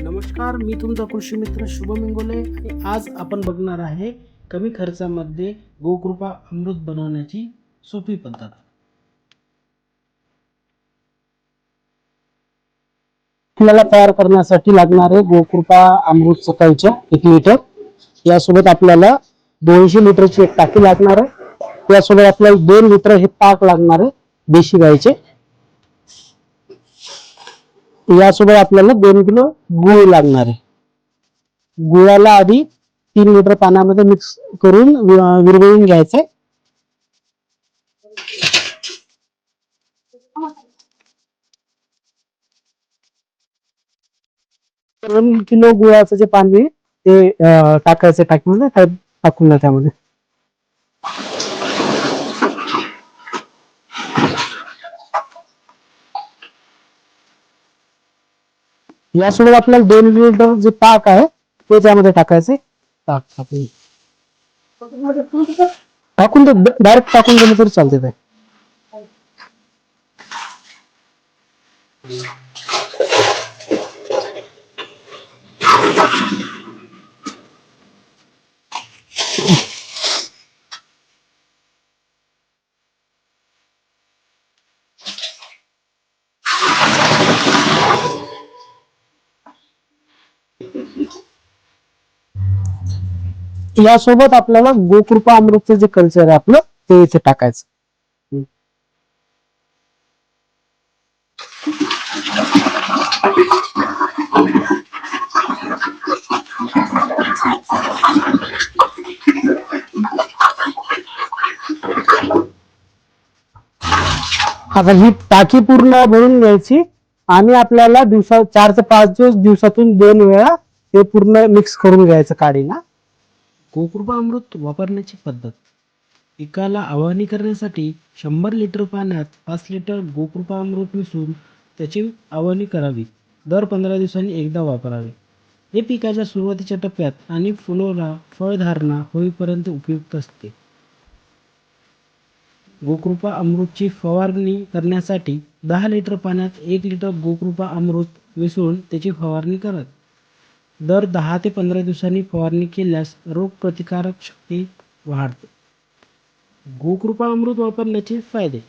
नमस्कार मी तुमचा कृषी मित्र शुभम इंगोले आणि आज आपण बघणार आहे कमी खर्चामध्ये गोकृपा अमृत बनवण्याची सोपी पद्धत. आपल्याला तयार करण्यासाठी लागणारे गोकृपा अमृत सकाळच्या एक लिटर. यासोबत आपल्याला दोनशे लिटरची एक टाकी लागणार आहे. यासोबत आपल्याला दोन लिटर हे पाक लागणार आहे देशी गाईचे. यासोबत आपल्याला दोन किलो गुळ लागणार आहे. गुळाला आधी तीन लिटर पाण्यामध्ये मिक्स करून विरघळून घ्यायचंय. दोन किलो गुळाचं जे पाणी ते टाकायचं टाकीमध्ये टाकून त्यामध्ये. यासोबत आपल्याला दोन लिटर जे पाक आहे ते त्यामध्ये टाकायचे. ताक टाकून. टाकून डायरेक्ट टाकून दिलं तरी चालते ते यासोबत आपल्याला गोकृपा अमृतचं जे कल्चर आहे आपलं ते इथे टाकायचं. आता ही टाकी पूर्ण भरून घ्यायची आणि आपल्याला दिवसा चार ते पाच दिवस दिवसातून दोन वेळा हे पूर्ण मिक्स करून घ्यायचं काढीना. गोकृपा अमृत वापरण्याची पद्धत. पिकाला आवाहनी करण्यासाठी शंभर लिटर पाण्यात पाच लिटर गोकृपा अमृत मिसळून त्याची आवाहनी करावी. दर पंधरा दिवसांनी एकदा वापरावे. हे पिकाच्या सुरुवातीच्या टप्प्यात आणि फुलोरा फळधारणा होईपर्यंत उपयुक्त असते. गोकृपा अमृतची फवारणी करण्यासाठी दहा लिटर पाण्यात एक लिटर गोकृपा अमृत मिसळून त्याची फवारणी करत दर दहा ते पंधरा दिवसांनी फवारणी केल्यास रोगप्रतिकारक शक्ती वाढते. गोकृपा अमृत वापरण्याचे फायदे.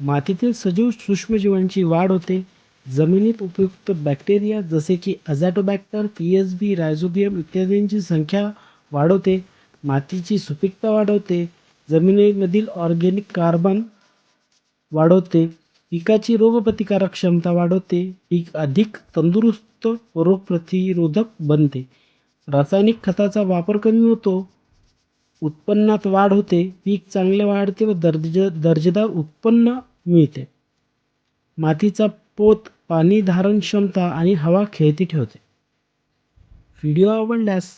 मातीतील सजीव सूक्ष्मजीवांची वाढ होते. जमिनीत उपयुक्त बॅक्टेरिया जसे की Azotobacter P H B Rhizobium इत्यादींची संख्या वाढवते. मातीची सुपीकता वाढवते. जमिनीमधील ऑर्गेनिक कार्बन वाढवते. पिकाची रोगप्रतिकारक क्षमता वाढवते. पीक अधिक तंदुरुस्त व रोगप्रतिरोधक बनते. रासायनिक खताचा वापर कमी होतो. उत्पन्नात वाढ होते. पीक चांगले वाढते व दर्ज दर्जेदार उत्पन्न मिळते. मातीचा पोत पाणी धारण क्षमता आणि हवा खेळती ठेवते. व्हिडिओ आवडल्यास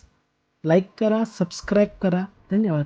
लाईक करा सबस्क्राईब करा. धन्यवाद.